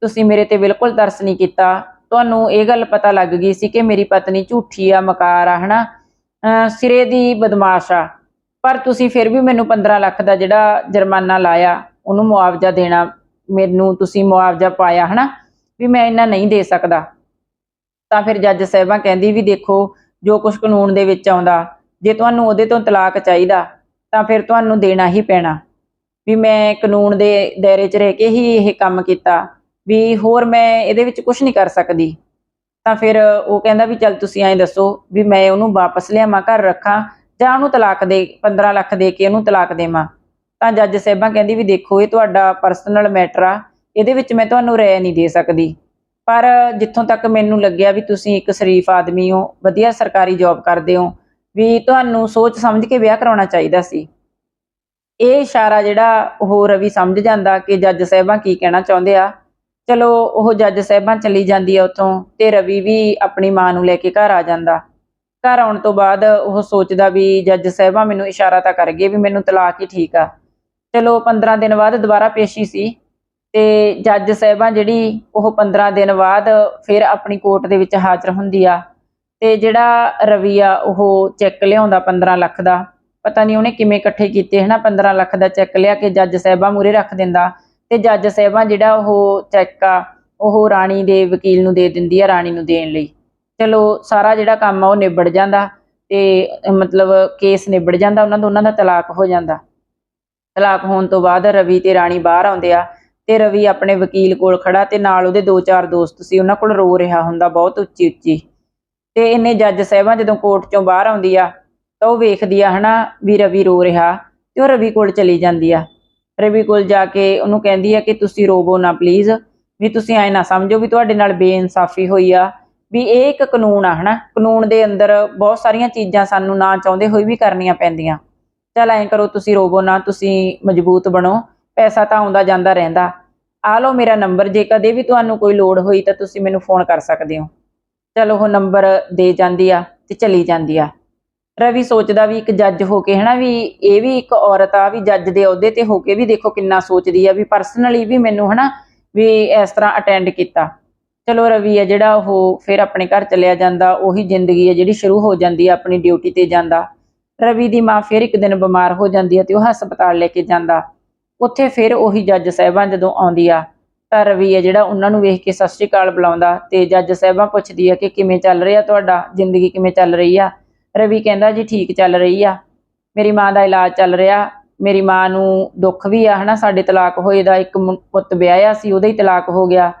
ਤੁਸੀਂ ਮੇਰੇ ਤੇ ਬਿਲਕੁਲ ਤਰਸ ਨਹੀਂ ਕੀਤਾ। ਤੁਹਾਨੂੰ ਇਹ ਗੱਲ ਪਤਾ ਲੱਗ ਗਈ ਸੀ ਕਿ ਮੇਰੀ ਪਤਨੀ ਝੂਠੀ ਆ, ਮਕਾਰ ਆ, ਹਨਾ? ਸਿਰੇ ਦੀ ਬਦਮਾਸ਼ ਆ। ਪਰ ਤੁਸੀਂ ਫਿਰ ਵੀ ਮੈਨੂੰ 15 ਲੱਖ ਦਾ ਜਿਹੜਾ ਜੁਰਮਾਨਾ ਲਾਇਆ, ਉਹਨੂੰ ਮੁਆਵਜ਼ਾ ਦੇਣਾ, ਮੈਨੂੰ ਤੁਸੀਂ ਮੁਆਵਜ਼ਾ ਪਾਇਆ, ਹਨਾ? ਵੀ ਮੈਂ ਇੰਨਾ ਨਹੀਂ ਦੇ ਸਕਦਾ। ਤਾਂ ਫਿਰ ਜੱਜ ਸਾਹਿਬਾਂ ਕਹਿੰਦੀ ਵੀ ਦੇਖੋ, ਜੋ ਕੁਝ ਕਾਨੂੰਨ ਦੇ ਵਿੱਚ ਆਉਂਦਾ, ਜੇ ਤੁਹਾਨੂੰ ਉਹਦੇ ਤੋਂ ਤਲਾਕ ਚਾਹੀਦਾ, ਤਾਂ ਫਿਰ ਤੁਹਾਨੂੰ ਦੇਣਾ ਹੀ ਪੈਣਾ। ਵੀ ਮੈਂ ਕਾਨੂੰਨ ਦੇ ਦਾਇਰੇ 'ਚ ਰਹਿ ਕੇ ਹੀ ਇਹ ਕੰਮ ਕੀਤਾ, ਵੀ ਹੋਰ ਮੈਂ ਇਹਦੇ ਵਿੱਚ ਕੁਝ ਨਹੀਂ ਕਰ ਸਕਦੀ। ਤਾਂ ਫਿਰ ਉਹ ਕਹਿੰਦਾ ਵੀ ਚੱਲ ਤੁਸੀਂ ਐਂ ਦੱਸੋ ਵੀ ਮੈਂ ਉਹਨੂੰ ਵਾਪਸ ਲਿਆਵਾਂ, ਘਰ ਰੱਖਾਂ ਜਾਂ ਉਹਨੂੰ ਤਲਾਕ ਦੇ 15 ਲੱਖ ਦੇ ਕੇ ਉਹਨੂੰ ਤਲਾਕ ਦੇਵਾਂ। ਤਾਂ ਜੱਜ ਸਾਹਿਬਾਂ ਕਹਿੰਦੀ ਵੀ ਦੇਖੋ ਇਹ ਤੁਹਾਡਾ ਪਰਸਨਲ ਮੈਟਰ ਆ, ਇਹਦੇ ਵਿੱਚ ਮੈਂ ਤੁਹਾਨੂੰ ਰਾਏ ਨਹੀਂ ਦੇ ਸਕਦੀ। ਪਰ ਜਿੱਥੋਂ ਤੱਕ ਮੈਨੂੰ ਲੱਗਿਆ ਵੀ ਤੁਸੀਂ ਇੱਕ ਸ਼ਰੀਫ ਆਦਮੀ ਹੋ, ਵਧੀਆ ਸਰਕਾਰੀ ਜੌਬ ਕਰਦੇ ਹੋ, ਵੀ ਤੁਹਾਨੂੰ ਸੋਚ ਸਮਝ ਕੇ ਵਿਆਹ ਕਰਾਉਣਾ ਚਾਹੀਦਾ ਸੀ। ਇਹ ਇਸ਼ਾਰਾ ਜਿਹੜਾ ਉਹ ਰਵੀ ਸਮਝ ਜਾਂਦਾ ਕਿ ਜੱਜ ਸਾਹਿਬਾਂ ਕੀ ਕਹਿਣਾ ਚਾਹੁੰਦੇ ਆ ਚਲੋ ਉਹ ਜੱਜ ਸਾਹਿਬਾਂ ਚਲੀ ਜਾਂਦੀ ਆ ਉੱਥੋਂ ਤੇ ਰਵੀ ਵੀ ਆਪਣੀ ਮਾਂ ਨੂੰ ਲੈ ਕੇ ਘਰ ਆ ਜਾਂਦਾ। ਘਰ ਆਉਣ ਤੋਂ ਬਾਅਦ ਉਹ ਸੋਚਦਾ ਵੀ ਜੱਜ ਸਾਹਿਬਾਂ ਮੈਨੂੰ ਇਸ਼ਾਰਾ ਤਾਂ ਕਰ ਗਏ ਵੀ ਮੈਨੂੰ ਤਲਾਕ ਹੀ ਠੀਕ ਆ। ਚਲੋ 15 ਦਿਨ ਬਾਅਦ ਦੁਬਾਰਾ ਪੇਸ਼ੀ ਸੀ ਤੇ ਜੱਜ ਸਾਹਿਬਾਂ ਜਿਹੜੀ ਉਹ 15 ਦਿਨ ਬਾਅਦ ਫਿਰ ਆਪਣੀ ਕੋਰਟ ਦੇ ਵਿੱਚ ਹਾਜ਼ਰ ਹੁੰਦੀ ਆ ਤੇ ਜਿਹੜਾ ਰਵੀ ਆ ਉਹ ਚੈੱਕ ਲਿਆਉਂਦਾ 15 ਲੱਖ ਦਾ। ਪਤਾ ਨਹੀਂ ਉਹਨੇ ਕਿਵੇਂ ਇਕੱਠੇ ਕੀਤੇ ਹਨਾ 15 ਲੱਖ ਦਾ ਚੈੱਕ ਲਿਆ ਕੇ ਜੱਜ ਸਾਹਿਬਾਂ ਮੂਰੇ ਰੱਖ ਦਿੰਦਾ। ਤੇ ਜੱਜ ਸਾਹਿਬਾਂ ਜਿਹੜਾ ਉਹ ਚੈੱਕ ਆ ਉਹ ਰਾਣੀ ਦੇ ਵਕੀਲ ਨੂੰ ਦੇ ਦਿੰਦੀ ਆ ਰਾਣੀ ਨੂੰ ਦੇਣ ਲਈ। ਚਲੋ, ਸਾਰਾ ਜਿਹੜਾ ਕੰਮ ਆ ਉਹ ਨਿਬੜ ਜਾਂਦਾ ਤੇ, ਮਤਲਬ ਕੇਸ ਨਿਬੜ ਜਾਂਦਾ, ਉਹਨਾਂ ਦੋਨਾਂ ਦਾ ਤਲਾਕ ਹੋ ਜਾਂਦਾ। ਤਲਾਕ ਹੋਣ ਤੋਂ ਬਾਅਦ ਰਵੀ ਤੇ ਰਾਣੀ ਬਾਹਰ ਆਉਂਦੇ ਆ ਤੇ ਰਵੀ ਆਪਣੇ ਵਕੀਲ ਕੋਲ ਖੜਾ ਤੇ ਨਾਲ ਉਹਦੇ ਦੋ ਚਾਰ ਦੋਸਤ ਸੀ, ਉਹਨਾਂ ਕੋਲ ਰੋ ਰਿਹਾ ਹੁੰਦਾ ਬਹੁਤ ਉੱਚੀ ਉੱਚੀ। ਤੇ ਇਹਨੇ ਜੱਜ ਸਾਹਿਬਾਂ ਜਦੋਂ ਕੋਰਟ ਚੋਂ ਬਾਹਰ ਆਉਂਦੀ ਆ ਤਾਂ ਉਹ ਵੇਖਦੀ ਆ ਹਨਾ ਵੀ ਰਵੀ ਰੋ ਰਿਹਾ ਤੇ ਉਹ ਰਵੀ ਕੋਲ ਚਲੀ ਜਾਂਦੀ ਆ। ਰਵੀ ਕੋਲ ਜਾ ਕੇ ਉਹਨੂੰ ਕਹਿੰਦੀ ਆ ਕਿ ਤੁਸੀਂ ਰੋਵੋ ਨਾ ਪਲੀਜ਼ ਵੀ ਤੁਸੀਂ ਐ ਨਾ ਸਮਝੋ ਵੀ ਤੁਹਾਡੇ ਨਾਲ ਬੇਇਨਸਾਫੀ ਹੋਈ ਆ, ਵੀ ਇਹ ਇੱਕ ਕਾਨੂੰਨ ਆ, ਹਨਾ? ਕਾਨੂੰਨ ਦੇ ਅੰਦਰ ਬਹੁਤ ਸਾਰੀਆਂ ਚੀਜ਼ਾਂ ਸਾਨੂੰ ਨਾ ਚਾਹੁੰਦੇ ਹੋਏ ਵੀ ਕਰਨੀਆਂ ਪੈਂਦੀਆਂ। ਚਲ ਐਂ ਕਰੋ, ਤੁਸੀਂ ਰੋਵੋ ਨਾ, ਤੁਸੀਂ ਮਜ਼ਬੂਤ ਬਣੋ, ਪੈਸਾ ਤਾਂ ਆਉਂਦਾ ਜਾਂਦਾ ਰਹਿੰਦਾ। ਆ ਲਓ ਮੇਰਾ ਨੰਬਰ, ਜੇ ਕਦੇ ਵੀ ਤੁਹਾਨੂੰ ਕੋਈ ਲੋੜ ਹੋਈ ਤਾਂ ਤੁਸੀਂ ਮੈਨੂੰ ਫੋਨ ਕਰ ਸਕਦੇ ਹੋ। ਚਲੋ ਉਹ ਨੰਬਰ ਦੇ ਜਾਂਦੀ ਆ ਤੇ ਚਲੀ ਜਾਂਦੀ ਆ। ਰਵੀ ਸੋਚਦਾ ਵੀ ਇੱਕ ਜੱਜ ਹੋ ਕੇ ਹਨਾ ਵੀ ਇਹ ਵੀ ਇੱਕ ਔਰਤ ਆ, ਵੀ ਜੱਜ ਦੇ ਅਹੁਦੇ ਤੇ ਹੋ ਕੇ ਵੀ ਦੇਖੋ ਕਿੰਨਾ ਸੋਚਦੀ ਆ, ਵੀ ਪਰਸਨਲੀ ਵੀ ਮੈਨੂੰ ਹਨਾ ਵੀ ਇਸ ਤਰ੍ਹਾਂ ਅਟੈਂਡ ਕੀਤਾ। ਚਲੋ ਰਵੀ ਆ ਜਿਹੜਾ ਉਹ ਫਿਰ ਆਪਣੇ ਘਰ ਚਲਿਆ ਜਾਂਦਾ, ਉਹੀ ਜ਼ਿੰਦਗੀ ਆ ਜਿਹੜੀ ਸ਼ੁਰੂ ਹੋ ਜਾਂਦੀ ਆ ਆਪਣੀ ਡਿਊਟੀ ਤੇ ਜਾਂਦਾ। ਰਵੀ ਦੀ ਮਾਂ ਫਿਰ ਇੱਕ ਦਿਨ ਬਿਮਾਰ ਹੋ ਜਾਂਦੀ ਆ ਤੇ ਉਹ ਹਸਪਤਾਲ ਲੈ ਕੇ ਜਾਂਦਾ। ਉੱਥੇ ਫਿਰ ਉਹੀ ਜੱਜ ਸਾਹਿਬਾਂ ਜਦੋਂ ਆਉਂਦੀ ਆ, ਤਾਂ ਰਵੀ ਆ ਜਿਹੜਾ ਉਹਨਾਂ ਨੂੰ ਵੇਖ ਕੇ ਸਤਿ ਸ਼੍ਰੀ ਅਕਾਲ ਬੁਲਾਉਂਦਾ ਤੇ ਜੱਜ ਸਾਹਿਬਾਂ ਪੁੱਛਦੀ ਆ ਕਿ ਕਿਵੇਂ ਚੱਲ ਰਿਹਾ ਤੁਹਾਡਾ, ਜ਼ਿੰਦਗੀ ਕਿਵੇਂ ਚੱਲ ਰਹੀ ਆ? ਰਵੀ ਕਹਿੰਦਾ ਜੀ ਠੀਕ ਚੱਲ ਰਹੀ ਆ। ਮੇਰੀ ਮਾਂ ਦਾ ਇਲਾਜ ਚੱਲ ਰਿਹਾ। ਮੇਰੀ ਮਾਂ ਨੂੰ ਦੁੱਖ ਵੀ ਆ, ਹਨਾ, ਸਾਡੇ ਤਲਾਕ ਹੋਏ ਦਾ ਇੱਕ ਪੁੱਤ ਵਿਆਹਿਆ ਸੀ, ਉਹਦਾ ਹੀ ਤਲਾਕ ਹੋ ਗਿਆ।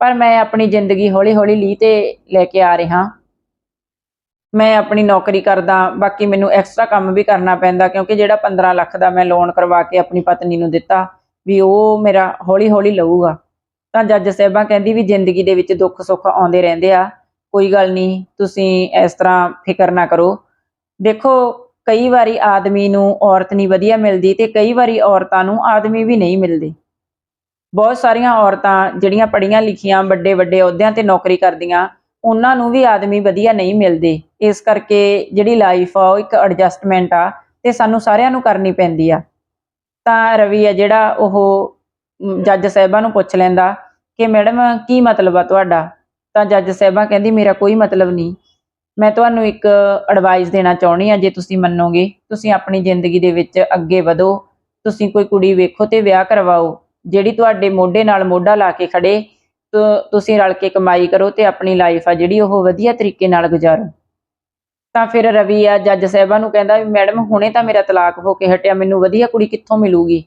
ਪਰ ਮੈਂ ਆਪਣੀ ਜ਼ਿੰਦਗੀ ਹੌਲੀ ਹੌਲੀ ਲੀ ਤੇ ਲੈ ਕੇ ਆ ਰਿਹਾ। ਮੈਂ ਆਪਣੀ ਨੌਕਰੀ ਕਰਦਾ, ਬਾਕੀ ਮੈਨੂੰ ਐਕਸਟਰਾ ਕੰਮ ਵੀ ਕਰਨਾ ਪੈਂਦਾ, ਕਿਉਂਕਿ ਜਿਹੜਾ 15 ਲੱਖ ਦਾ ਮੈਂ ਲੋਨ ਕਰਵਾ ਕੇ ਆਪਣੀ ਪਤਨੀ ਨੂੰ ਦਿੱਤਾ, ਵੀ ਉਹ ਮੇਰਾ ਹੌਲੀ ਹੌਲੀ ਲਊਗਾ। ਤਾਂ ਜੱਜ ਸਾਹਿਬਾਂ ਕਹਿੰਦੀ ਵੀ ਜ਼ਿੰਦਗੀ ਦੇ ਵਿੱਚ ਦੁੱਖ ਸੁੱਖ ਆਉਂਦੇ ਰਹਿੰਦੇ ਆ। ਕੋਈ ਗੱਲ ਨਹੀਂ, ਤੁਸੀਂ ਇਸ ਤਰ੍ਹਾਂ ਫਿਕਰ ਨਾ ਕਰੋ। ਦੇਖੋ, ਕਈ ਵਾਰੀ ਆਦਮੀ ਨੂੰ ਔਰਤ ਨਹੀਂ ਵਧੀਆ ਮਿਲਦੀ ਤੇ ਕਈ ਵਾਰੀ ਔਰਤਾਂ ਨੂੰ ਆਦਮੀ ਵੀ ਨਹੀਂ ਮਿਲਦੇ। ਬਹੁਤ ਸਾਰੀਆਂ ਔਰਤਾਂ ਜਿਹੜੀਆਂ ਪੜ੍ਹੀਆਂ ਲਿਖੀਆਂ, ਵੱਡੇ ਵੱਡੇ ਅਹੁਦਿਆਂ ਤੇ ਨੌਕਰੀ ਕਰਦੀਆਂ, ਉਹਨਾਂ ਨੂੰ ਵੀ ਆਦਮੀ ਵਧੀਆ ਨਹੀਂ ਮਿਲਦੇ। ਇਸ ਕਰਕੇ ਜਿਹੜੀ ਲਾਈਫ ਆ, ਉਹ ਇੱਕ ਐਡਜਸਟਮੈਂਟ ਆ ਤੇ ਸਾਨੂੰ ਸਾਰਿਆਂ ਨੂੰ ਕਰਨੀ ਪੈਂਦੀ ਆ। ਤਾਂ ਰਵੀ ਆ ਜਿਹੜਾ ਉਹ ਜੱਜ ਸਾਹਿਬਾਂ ਨੂੰ ਪੁੱਛ ਲੈਂਦਾ ਕਿ ਮੈਡਮ, ਕੀ ਮਤਲਬ ਆ ਤੁਹਾਡਾ? ਤਾਂ ਜੱਜ ਸਾਹਿਬਾਂ ਕਹਿੰਦੀ, ਮੇਰਾ ਕੋਈ ਮਤਲਬ ਨਹੀਂ। ਮੈਂ ਤੁਹਾਨੂੰ ਇੱਕ ਐਡਵਾਈਸ ਦੇਣਾ ਚਾਹੁੰਦੀ ਆ ਜੇ ਤੁਸੀਂ ਮੰਨੋਗੇ। ਤੁਸੀਂ ਆਪਣੀ ਜ਼ਿੰਦਗੀ ਦੇ ਵਿੱਚ ਅੱਗੇ ਵਧੋ। ਤੁਸੀਂ ਕੋਈ ਕੁੜੀ ਵੇਖੋ ਤੇ ਵਿਆਹ ਕਰਵਾਓ, ਜਿਹੜੀ ਤੁਹਾਡੇ ਮੋਢੇ ਨਾਲ ਮੋਢਾ ਲਾ ਕੇ ਖੜੇ। ਤੁ- ਤੁਸੀਂ ਰਲ ਕੇ ਕਮਾਈ ਕਰੋ ਤੇ ਆਪਣੀ ਲਾਈਫ ਆ ਜਿਹੜੀ, ਉਹ ਵਧੀਆ ਤਰੀਕੇ ਨਾਲ ਗੁਜ਼ਾਰੋ। ਤਾਂ ਫਿਰ ਰਵੀ ਆ, ਜੱਜ ਸਾਹਿਬਾਂ ਨੂੰ ਕਹਿੰਦਾ ਵੀ, ਮੈਡਮ, ਹੁਣੇ ਤਾਂ ਮੇਰਾ ਤਲਾਕ ਹੋ ਕੇ ਹਟਿਆ, ਮੈਨੂੰ ਵਧੀਆ ਕੁੜੀ ਕਿੱਥੋਂ ਮਿਲੂਗੀ?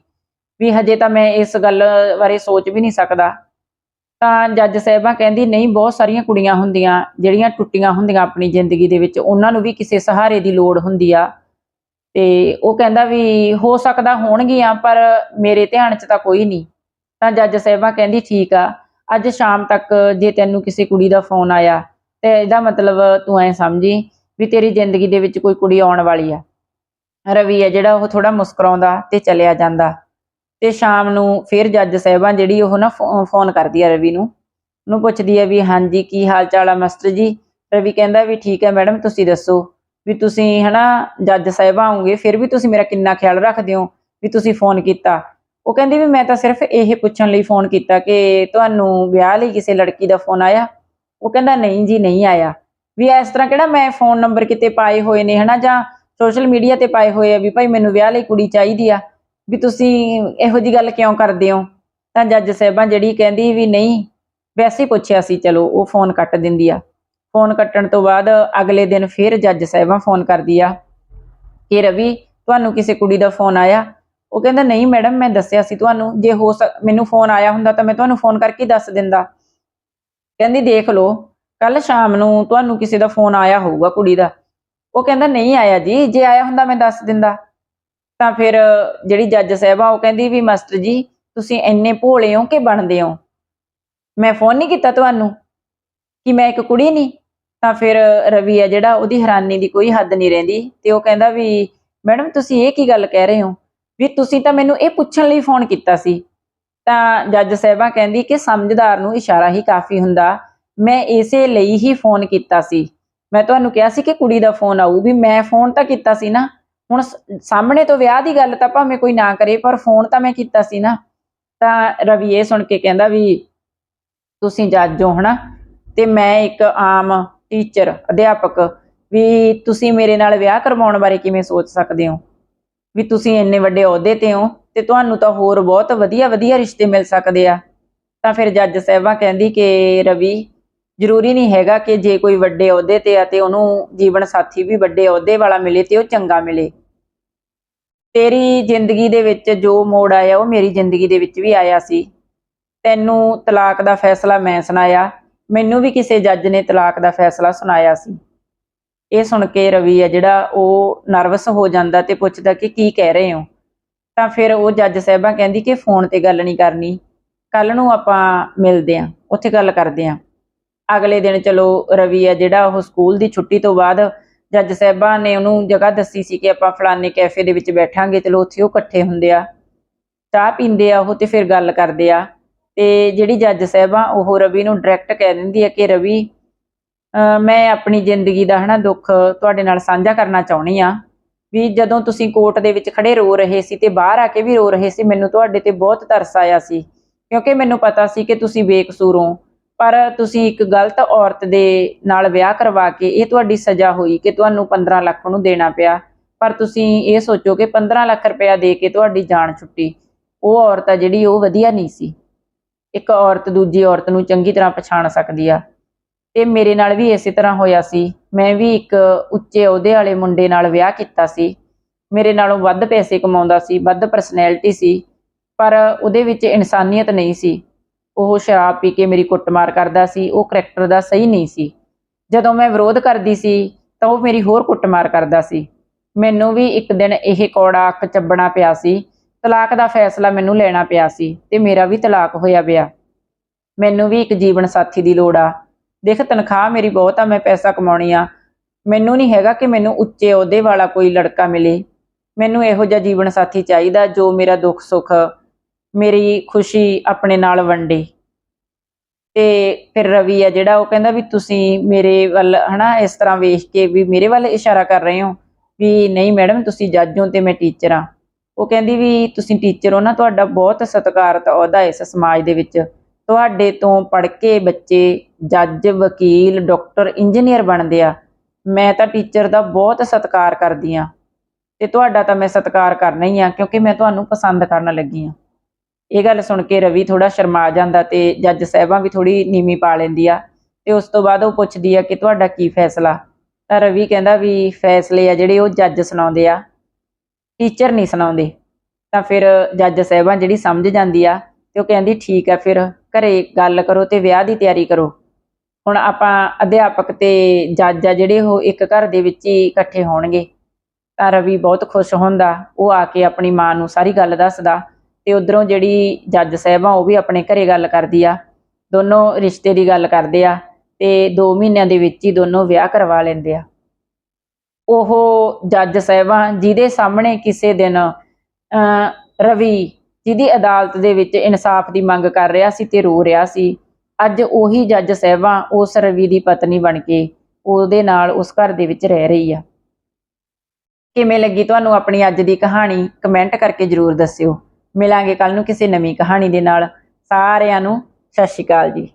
ਵੀ ਹਜੇ ਤਾਂ ਮੈਂ ਇਸ ਗੱਲ ਬਾਰੇ ਸੋਚ ਵੀ ਨਹੀਂ ਸਕਦਾ। ਤਾਂ ਜੱਜ ਸਾਹਿਬਾਂ ਕਹਿੰਦੀ, ਨਹੀਂ, ਬਹੁਤ ਸਾਰੀਆਂ ਕੁੜੀਆਂ ਹੁੰਦੀਆਂ, ਜਿਹੜੀਆਂ ਟੁੱਟੀਆਂ ਹੁੰਦੀਆਂ ਆਪਣੀ ਜ਼ਿੰਦਗੀ ਦੇ ਵਿੱਚ, ਉਹਨਾਂ ਨੂੰ ਵੀ ਕਿਸੇ ਸਹਾਰੇ ਦੀ ਲੋੜ ਹੁੰਦੀ ਆ। ਤੇ ਉਹ ਕਹਿੰਦਾ ਵੀ, ਹੋ ਸਕਦਾ ਹੋਣਗੀਆਂ, ਪਰ ਮੇਰੇ ਧਿਆਨ 'ਚ ਤਾਂ ਕੋਈ ਨਹੀਂ। ਤਾਂ ਜੱਜ ਸਾਹਿਬਾਂ ਕਹਿੰਦੀ, ਠੀਕ ਆ, ਅੱਜ ਸ਼ਾਮ ਤੱਕ ਜੇ ਤੈਨੂੰ ਕਿਸੇ ਕੁੜੀ ਦਾ ਫੋਨ ਆਇਆ, ਤੇ ਇਹਦਾ ਮਤਲਬ ਤੂੰ ਐ ਸਮਝੀ ਵੀ ਤੇਰੀ ਜ਼ਿੰਦਗੀ ਦੇ ਵਿੱਚ ਕੋਈ ਕੁੜੀ ਆਉਣ ਵਾਲੀ ਆ। ਰਵੀ ਆ ਜਿਹੜਾ, ਉਹ ਥੋੜਾ ਮੁਸਕਰਾਉਂਦਾ ਤੇ ਚਲਿਆ ਜਾਂਦਾ। ਤੇ ਸ਼ਾਮ ਨੂੰ ਫਿਰ ਜੱਜ ਸਾਹਿਬਾਂ ਜਿਹੜੀ ਉਹ ਨਾ ਫੋ- ਫੋਨ ਕਰਦੀ ਆ ਰਵੀ ਨੂੰ, ਉਹਨੂੰ ਪੁੱਛਦੀ ਆ ਵੀ ਹਾਂਜੀ, ਕੀ ਹਾਲ ਚਾਲ ਆ ਮਾਸਟਰ ਜੀ? ਰਵੀ ਕਹਿੰਦਾ ਵੀ ਠੀਕ ਹੈ ਮੈਡਮ, ਤੁਸੀਂ ਦੱਸੋ ਵੀ ਤੁਸੀਂ ਹਨਾ ਜੱਜ ਸਾਹਿਬਾਂ ਆਉਂਗੇ ਫਿਰ ਵੀ ਤੁਸੀਂ ਮੇਰਾ ਕਿੰਨਾ ਖਿਆਲ ਰੱਖਦੇ ਹੋ ਵੀ ਤੁਸੀਂ ਫੋਨ ਕੀਤਾ? ਉਹ ਕਹਿੰਦੀ ਵੀ ਮੈਂ ਤਾਂ ਸਿਰਫ ਇਹ ਪੁੱਛਣ ਲਈ ਫੋਨ ਕੀਤਾ ਕਿ ਤੁਹਾਨੂੰ ਵਿਆਹ ਲਈ ਕਿਸੇ ਲੜਕੀ ਦਾ ਫੋਨ ਆਇਆ? ਉਹ ਕਹਿੰਦਾ ਨਹੀਂ ਜੀ, ਨਹੀਂ ਆਇਆ। ਵੀ ਇਸ ਤਰ੍ਹਾਂ ਕਿਹੜਾ ਮੈਂ ਫੋਨ ਨੰਬਰ ਕਿਤੇ ਪਾਏ ਹੋਏ ਨੇ ਹਨਾ ਜਾਂ ਸੋਸ਼ਲ ਮੀਡੀਆ ਤੇ ਪਾਏ ਹੋਏ ਆ ਵੀ ਭਾਈ ਮੈਨੂੰ ਵਿਆਹ ਲਈ ਕੁੜੀ ਚਾਹੀਦੀ ਆ? ਵੀ ਤੁਸੀਂ ਇਹੋ ਜੀ ਗੱਲ ਕਿਉਂ ਕਰਦੇ ਹੋ? ਤਾਂ ਜੱਜ ਸਾਹਿਬਾਂ ਜਿਹੜੀ ਕਹਿੰਦੀ ਵੀ ਨਹੀਂ ਵੈਸੇ ਪੁੱਛਿਆ ਸੀ, ਚਲੋ ਉਹ ਫੋਨ ਕੱਟ ਦਿੰਦੀ ਆ। ਫੋਨ ਕੱਟਣ ਤੋਂ ਬਾਅਦ ਅਗਲੇ ਦਿਨ ਫਿਰ ਜੱਜ ਸਾਹਿਬਾਂ ਫੋਨ ਕਰਦੀ ਆ। ਕਿ ਰਵੀ, ਤੁਹਾਨੂੰ ਕਿਸੇ ਕੁੜੀ ਦਾ ਫੋਨ ਆਇਆ? ਉਹ ਕਹਿੰਦਾ, ਨਹੀਂ ਮੈਡਮ, ਮੈਂ ਦੱਸਿਆ ਸੀ ਤੁਹਾਨੂੰ, ਜੇ ਹੋ ਸਕ, ਮੈਨੂੰ ਫੋਨ ਆਇਆ ਹੁੰਦਾ ਤਾਂ ਮੈਂ ਤੁਹਾਨੂੰ ਫੋਨ ਕਰਕੇ ਦੱਸ ਦਿੰਦਾ। ਕਹਿੰਦੀ, ਦੇਖ ਲਓ, ਕੱਲ ਸ਼ਾਮ ਨੂੰ ਤੁਹਾਨੂੰ ਕਿਸੇ ਦਾ ਫੋਨ ਆਇਆ ਹੋਊਗਾ ਕੁੜੀ ਦਾ। ਉਹ ਕਹਿੰਦਾ, ਨਹੀਂ ਆਇਆ ਜੀ, ਜੇ ਆਇਆ ਹੁੰਦਾ ਮੈਂ ਦੱਸ ਦਿੰਦਾ। ਤਾਂ ਫਿਰ ਜਿਹੜੀ ਜੱਜ ਸਾਹਿਬਾ ਉਹ ਕਹਿੰਦੀ ਵੀ ਮਾਸਟਰ ਜੀ, ਤੁਸੀਂ ਇੰਨੇ ਭੋਲੇ ਹੋ ਕਿ ਬਣਦੇ ਹੋ? ਮੈਂ ਫੋਨ ਨਹੀਂ ਕੀਤਾ ਤੁਹਾਨੂੰ ਕਿ ਮੈਂ ਇੱਕ ਕੁੜੀ ਨਹੀਂ ਤਾਂ ਫਿਰ ਰਵੀ ਆ ਜਿਹੜਾ, ਉਹਦੀ ਹੈਰਾਨੀ ਦੀ ਕੋਈ ਹੱਦ ਨਹੀਂ ਰਹਿੰਦੀ ਤੇ ਉਹ ਕਹਿੰਦਾ ਵੀ, ਮੈਡਮ, ਤੁਸੀਂ ਇਹ ਕੀ ਗੱਲ ਕਹਿ ਰਹੇ ਹੋ? ਵੀ ਤੁਸੀਂ ਤਾਂ ਮੈਨੂੰ ਇਹ ਪੁੱਛਣ ਲਈ ਫੋਨ ਕੀਤਾ ਸੀ। ਤਾਂ ਜੱਜ ਸਾਹਿਬਾ ਕਹਿੰਦੀ ਕਿ ਸਮਝਦਾਰ ਨੂੰ ਇਸ਼ਾਰਾ ਹੀ ਕਾਫੀ ਹੁੰਦਾ। ਮੈਂ ਇਸੇ ਲਈ ਹੀ ਫੋਨ ਕੀਤਾ ਸੀ। ਮੈਂ ਤੁਹਾਨੂੰ ਕਿਹਾ ਸੀ ਕਿ ਕੁੜੀ ਦਾ ਫੋਨ ਆਊ ਵੀ ਮੈਂ ਫੋਨ ਤਾਂ ਕੀਤਾ ਸੀ ਨਾ। ਹੁਣ ਸਾਹਮਣੇ ਤੋਂ ਵਿਆਹ ਦੀ ਗੱਲ ਤਾਂ ਭਾਵੇਂ ਕੋਈ ਨਾ ਕਰੇ, ਪਰ ਫੋਨ ਤਾਂ ਮੈਂ ਕੀਤਾ ਸੀ ਨਾ। ਤਾਂ ਰਵੀ ਇਹ ਸੁਣ ਕੇ ਕਹਿੰਦਾ ਵੀ ਤੁਸੀਂ ਜੱਜ ਹੋ, ਹਨਾ? ਤੇ ਮੈਂ ਇੱਕ ਆਮ ਟੀਚਰ ਅਧਿਆਪਕ, ਵੀ ਤੁਸੀਂ ਮੇਰੇ ਨਾਲ ਵਿਆਹ ਕਰਵਾਉਣ ਬਾਰੇ ਕਿਵੇਂ ਸੋਚ ਸਕਦੇ ਹੋ? ਵੀ ਤੁਸੀਂ ਇੰਨੇ ਵੱਡੇ ਅਹੁਦੇ ਤੇ ਹੋ ਤੇ ਤੁਹਾਨੂੰ ਤਾਂ ਹੋਰ ਬਹੁਤ ਵਧੀਆ ਵਧੀਆ ਰਿਸ਼ਤੇ ਮਿਲ ਸਕਦੇ ਆ। ਤਾਂ ਫਿਰ ਜੱਜ ਸਾਹਿਬਾ ਕਹਿੰਦੀ ਕਿ ਰਵੀ ਜ਼ਰੂਰੀ ਨਹੀਂ ਹੈਗਾ ਕਿ ਜੇ ਕੋਈ ਵੱਡੇ ਅਹੁਦੇ ਤੇ ਆ ਤੇ ਉਹਨੂੰ ਜੀਵਨ ਸਾਥੀ ਵੀ ਵੱਡੇ ਅਹੁਦੇ ਵਾਲਾ ਮਿਲੇ ਤੇ ਉਹ ਚੰਗਾ ਮਿਲੇ। ਤੇਰੀ ਜ਼ਿੰਦਗੀ ਦੇ ਵਿੱਚ ਜੋ ਮੋੜ ਆਇਆ, ਉਹ ਮੇਰੀ ਜ਼ਿੰਦਗੀ ਦੇ ਵਿੱਚ ਵੀ ਆਇਆ ਸੀ। ਤੈਨੂੰ ਤਲਾਕ ਦਾ ਫੈਸਲਾ ਮੈਂ ਸੁਣਾਇਆ। ਮੈਨੂੰ ਵੀ ਕਿਸੇ ਜੱਜ ਨੇ ਤਲਾਕ ਦਾ ਫੈਸਲਾ ਸੁਣਾਇਆ ਸੀ। ਇਹ ਸੁਣ ਕੇ ਰਵੀ ਆ ਜਿਹੜਾ ਉਹ ਨਰਵਸ ਹੋ ਜਾਂਦਾ ਤੇ ਪੁੱਛਦਾ ਕਿ ਕੀ ਕਹਿ ਰਹੇ ਹੋ? ਤਾਂ ਫਿਰ ਉਹ ਜੱਜ ਸਾਹਿਬਾਂ ਕਹਿੰਦੀ ਕਿ ਫੋਨ ਤੇ ਗੱਲ ਨਹੀਂ ਕਰਨੀ। ਕੱਲ ਨੂੰ ਆਪਾਂ ਮਿਲਦੇ ਆਂ ਉੱਥੇ ਗੱਲ ਕਰਦੇ ਆਂ ਅਗਲੇ ਦਿਨ ਚਲੋ ਰਵੀ ਆ, ਜਿਹੜਾ ਉਹ ਸਕੂਲ ਦੀ ਛੁੱਟੀ ਤੋਂ ਬਾਅਦ ਜੱਜ ਸਾਹਿਬਾਂ ਨੇ ਉਹਨੂੰ ਜਗ੍ਹਾ ਦੱਸੀ ਸੀ ਕਿ ਆਪਾਂ ਫਲਾਣੇ ਕੈਫੇ ਦੇ ਵਿੱਚ ਬੈਠਾਂਗੇ, ਚਲੋ ਉੱਥੇ ਉਹ ਇਕੱਠੇ ਹੁੰਦੇ ਆ, ਚਾਹ ਪੀਂਦੇ ਆ ਉਹ ਤੇ ਫਿਰ ਗੱਲ ਕਰਦੇ ਆ, ਤੇ ਜਿਹੜੀ ਜੱਜ ਸਾਹਿਬਾ ਉਹ ਰਵੀ ਨੂੰ ਡਾਇਰੈਕਟ ਕਹਿ ਦਿੰਦੀ ਹੈ ਕਿ ਰਵੀ ਮੈਂ ਆਪਣੀ ਜ਼ਿੰਦਗੀ ਦਾ ਹਨਾ ਦੁੱਖ ਤੁਹਾਡੇ ਨਾਲ ਸਾਂਝਾ ਕਰਨਾ ਚਾਹੁੰਦੀ ਆ, ਵੀ ਜਦੋਂ ਤੁਸੀਂ ਕੋਰਟ ਦੇ ਵਿੱਚ ਖੜੇ ਰੋ ਰਹੇ ਸੀ ਤੇ ਬਾਹਰ ਆ ਕੇ ਵੀ ਰੋ ਰਹੇ ਸੀ, ਮੈਨੂੰ ਤੁਹਾਡੇ ਤੇ ਬਹੁਤ ਤਰਸ ਆਇਆ ਸੀ, ਕਿਉਂਕਿ ਮੈਨੂੰ ਪਤਾ ਸੀ ਕਿ ਤੁਸੀਂ ਬੇਕਸੂਰ ਹੋ ਪਰ ਤੁਸੀਂ ਇੱਕ ਗਲਤ ਔਰਤ ਦੇ ਨਾਲ ਵਿਆਹ ਕਰਵਾ ਕੇ ਇਹ ਤੁਹਾਡੀ ਸਜ਼ਾ ਹੋਈ ਕਿ ਤੁਹਾਨੂੰ 15 ਲੱਖ ਨੂੰ ਦੇਣਾ ਪਿਆ। ਪਰ ਤੁਸੀਂ ਇਹ ਸੋਚੋ ਕਿ 15 ਲੱਖ ਰੁਪਇਆ ਦੇ ਕੇ ਤੁਹਾਡੀ ਜਾਨ ਛੁੱਟੀ। ਉਹ ਔਰਤ ਆ ਜਿਹੜੀ ਉਹ ਵਧੀਆ ਨਹੀਂ ਸੀ। ਇੱਕ ਔਰਤ ਦੂਜੀ ਔਰਤ ਨੂੰ ਚੰਗੀ ਤਰ੍ਹਾਂ ਪਛਾਣ ਸਕਦੀ ਆ। ਤੇ ਮੇਰੇ ਨਾਲ ਵੀ ਇਸੇ ਤਰ੍ਹਾਂ ਹੋਇਆ ਸੀ। ਮੈਂ ਵੀ ਇੱਕ ਉੱਚੇ ਅਹੁਦੇ ਵਾਲੇ ਮੁੰਡੇ ਨਾਲ ਵਿਆਹ ਕੀਤਾ ਸੀ। ਮੇਰੇ ਨਾਲੋਂ ਵੱਧ ਪੈਸੇ ਕਮਾਉਂਦਾ ਸੀ, ਵੱਧ ਪਰਸਨੈਲਿਟੀ ਸੀ। ਪਰ ਉਹਦੇ ਵਿੱਚ ਇਨਸਾਨੀਅਤ ਨਹੀਂ ਸੀ। ਉਹ ਸ਼ਰਾਬ ਪੀ ਕੇ ਮੇਰੀ ਕੁੱਟਮਾਰ ਕਰਦਾ ਸੀ, ਉਹ ਕਰੈਕਟਰ ਦਾ ਸਹੀ ਨਹੀਂ ਸੀ। ਜਦੋਂ ਮੈਂ ਵਿਰੋਧ ਕਰਦੀ ਸੀ, ਤਾਂ ਉਹ ਮੇਰੀ ਹੋਰ ਕੁੱਟਮਾਰ ਕਰਦਾ ਸੀ। ਮੈਨੂੰ ਵੀ ਇੱਕ ਦਿਨ ਇਹ ਕੌੜਾ ਅੱਖ ਚੱਬਣਾ ਪਿਆ ਸੀ, ਤਲਾਕ ਦਾ ਫੈਸਲਾ ਮੈਨੂੰ ਲੈਣਾ ਪਿਆ ਸੀ ਤੇ ਮੇਰਾ ਵੀ ਤਲਾਕ ਹੋਇਆ ਪਿਆ। ਮੈਨੂੰ ਵੀ ਇੱਕ ਜੀਵਨ ਸਾਥੀ ਦੀ ਲੋੜ ਆ। ਦੇਖ, ਤਨਖਾਹ ਮੇਰੀ ਬਹੁਤ ਆ, ਮੈਂ ਪੈਸਾ ਕਮਾਉਣੀ ਆ। ਮੈਨੂੰ ਨਹੀਂ ਹੈਗਾ ਕਿ ਮੈਨੂੰ ਉੱਚੇ ਅਹੁਦੇ ਵਾਲਾ ਕੋਈ ਲੜਕਾ ਮਿਲੇ। ਮੈਨੂੰ ਇਹੋ ਜਿਹਾ ਜੀਵਨ ਸਾਥੀ ਚਾਹੀਦਾ ਜੋ ਮੇਰਾ ਦੁੱਖ ਸੁੱਖ ਮੇਰੀ ਖੁਸ਼ੀ ਆਪਣੇ ਨਾਲ ਵੰਡੀ। ਤੇ ਫਿਰ ਰਵੀ ਆ ਜਿਹੜਾ ਉਹ ਕਹਿੰਦਾ ਵੀ ਤੁਸੀਂ ਮੇਰੇ ਵੱਲ ਹਨਾ ਇਸ ਤਰ੍ਹਾਂ ਵੇਖ ਕੇ ਵੀ ਮੇਰੇ ਵੱਲ ਇਸ਼ਾਰਾ ਕਰ ਰਹੇ ਹੋ ਵੀ ਨਹੀਂ ਮੈਡਮ ਤੁਸੀਂ ਜੱਜ ਹੋ ਤੇ ਮੈਂ ਟੀਚਰ ਆ ਉਹ ਕਹਿੰਦੀ ਵੀ ਤੁਸੀਂ ਟੀਚਰ ਹੋ ਨਾ ਤੁਹਾਡਾ ਬਹੁਤ ਸਤਿਕਾਰਤ ਅਹੁਦਾ ਇਸ ਸਮਾਜ ਦੇ ਵਿੱਚ। ਤੁਹਾਡੇ ਤੋਂ ਪੜ੍ਹ ਕੇ ਬੱਚੇ ਜੱਜ, ਵਕੀਲ, ਡਾਕਟਰ, ਇੰਜੀਨੀਅਰ ਬਣਦੇ ਆ। ਮੈਂ ਤਾਂ ਟੀਚਰ ਦਾ ਬਹੁਤ ਸਤਿਕਾਰ ਕਰਦੀ ਆ ਤੇ ਤੁਹਾਡਾ ਤਾਂ ਮੈਂ ਸਤਿਕਾਰ ਕਰਨਾ ਹੀ ਆ ਕਿਉਂਕਿ ਮੈਂ ਤੁਹਾਨੂੰ ਪਸੰਦ ਕਰਨ ਲੱਗੀ ਆ ਇਹ ਗੱਲ ਸੁਣ ਕੇ ਰਵੀ ਥੋੜਾ ਸ਼ਰਮਾ ਜਾਂਦਾ ਤੇ ਜੱਜ ਸਾਹਿਬਾਂ ਵੀ ਥੋੜੀ ਨੀਵੀਂ ਪਾ ਲੈਂਦੀ ਆ ਤੇ ਉਸ ਤੋਂ ਬਾਅਦ ਉਹ ਪੁੱਛਦੀ ਆ ਕਿ ਤੁਹਾਡਾ ਕੀ ਫੈਸਲਾ? ਤਾਂ ਰਵੀ ਕਹਿੰਦਾ ਵੀ ਫੈਸਲੇ ਆ ਜਿਹੜੇ ਉਹ ਜੱਜ ਸੁਣਾਉਂਦੇ ਆ, ਟੀਚਰ ਨਹੀਂ ਸੁਣਾਉਂਦੇ। ਤਾਂ ਫਿਰ ਜੱਜ ਸਾਹਿਬਾਂ ਜਿਹੜੀ ਸਮਝ ਜਾਂਦੀ ਆ ਤੇ ਉਹ ਕਹਿੰਦੀ, ਠੀਕ ਆ, ਫਿਰ ਘਰੇ ਗੱਲ ਕਰੋ ਤੇ ਵਿਆਹ ਦੀ ਤਿਆਰੀ ਕਰੋ। ਹੁਣ ਆਪਾਂ ਅਧਿਆਪਕ ਤੇ ਜੱਜ ਆ ਜਿਹੜੇ ਉਹ ਇੱਕ ਘਰ ਦੇ ਵਿੱਚ ਹੀ ਇਕੱਠੇ ਹੋਣਗੇ। ਤਾਂ ਰਵੀ ਬਹੁਤ ਖੁਸ਼ ਹੁੰਦਾ, ਉਹ ਆ ਕੇ ਆਪਣੀ ਮਾਂ ਨੂੰ ਸਾਰੀ ਗੱਲ ਦੱਸਦਾ ਤੇ ਉਧਰੋਂ ਜਿਹੜੀ ਜੱਜ ਸਾਹਿਬ ਆ, ਉਹ ਵੀ ਆਪਣੇ ਘਰੇ ਗੱਲ ਕਰਦੀ ਆ। ਦੋਨੋਂ ਰਿਸ਼ਤੇ ਦੀ ਗੱਲ ਕਰਦੇ ਆ ਤੇ 2 ਮਹੀਨਿਆਂ ਦੇ ਵਿੱਚ ਹੀ ਦੋਨੋਂ ਵਿਆਹ ਕਰਵਾ ਲੈਂਦੇ ਆ। ਉਹ ਜੱਜ ਸਾਹਿਬਾਂ ਜਿਹਦੇ ਸਾਹਮਣੇ ਕਿਸੇ ਦਿਨ, ਅਹ, ਰਵੀ ਜਿਹਦੀ ਅਦਾਲਤ ਦੇ ਵਿੱਚ ਇਨਸਾਫ ਦੀ ਮੰਗ ਕਰ ਰਿਹਾ ਸੀ ਤੇ ਰੋ ਰਿਹਾ ਸੀ। ਅੱਜ ਉਹੀ ਜੱਜ ਸਾਹਿਬਾਂ ਉਸ ਰਵੀ ਦੀ ਪਤਨੀ ਬਣ ਕੇ ਉਹਦੇ ਨਾਲ ਉਸ ਘਰ ਦੇ ਵਿੱਚ ਰਹਿ ਰਹੀ ਆ। ਕਿਵੇਂ ਲੱਗੀ ਤੁਹਾਨੂੰ ਆਪਣੀ ਅੱਜ ਦੀ ਕਹਾਣੀ? ਕਮੈਂਟ ਕਰਕੇ ਜਰੂਰ ਦੱਸਿਓ। ਮਿਲਾਂਗੇ ਕੱਲ ਨੂੰ ਕਿਸੇ ਨਵੀਂ ਕਹਾਣੀ ਦੇ ਨਾਲ। ਸਾਰਿਆਂ ਨੂੰ ਸਤਿ ਸ਼੍ਰੀ ਅਕਾਲ ਜੀ।